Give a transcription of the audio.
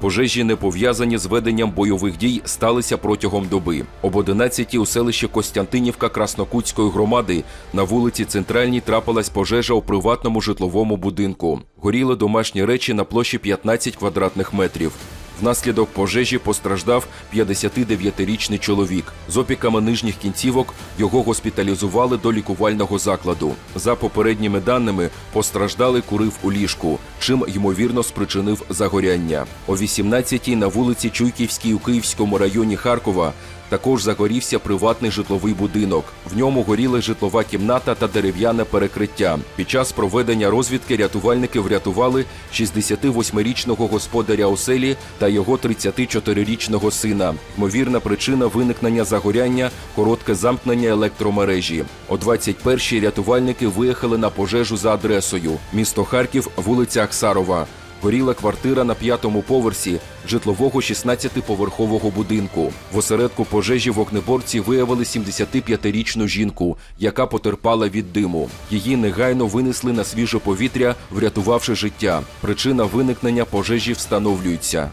Пожежі, не пов'язані з веденням бойових дій, сталися протягом доби. Об 11 у селищі Костянтинівка Краснокутської громади на вулиці Центральній трапилась пожежа у приватному житловому будинку. Горіли домашні речі на площі 15 квадратних метрів. Внаслідок пожежі постраждав 59-річний чоловік. З опіками нижніх кінцівок його госпіталізували до лікувального закладу. За попередніми даними, постраждалий курив у ліжку, чим ймовірно спричинив загоряння. О 18-й на вулиці Чуйківській у Київському районі Харкова також загорівся приватний житловий будинок. В ньому горіли житлова кімната та дерев'яне перекриття. Під час проведення розвідки рятувальники врятували 68-річного господаря оселі та його 34-річного сина. Ймовірна причина виникнення загоряння коротке замкнення електромережі. О 21-й рятувальники виїхали на пожежу за адресою місто Харків, вулиця Аксарова. Горіла квартира на п'ятому поверсі житлового 16-поверхового будинку. В осередку пожежі вогнеборці виявили 75-річну жінку, яка потерпала від диму. Її негайно винесли на свіже повітря, врятувавши життя. Причина виникнення пожежі встановлюється.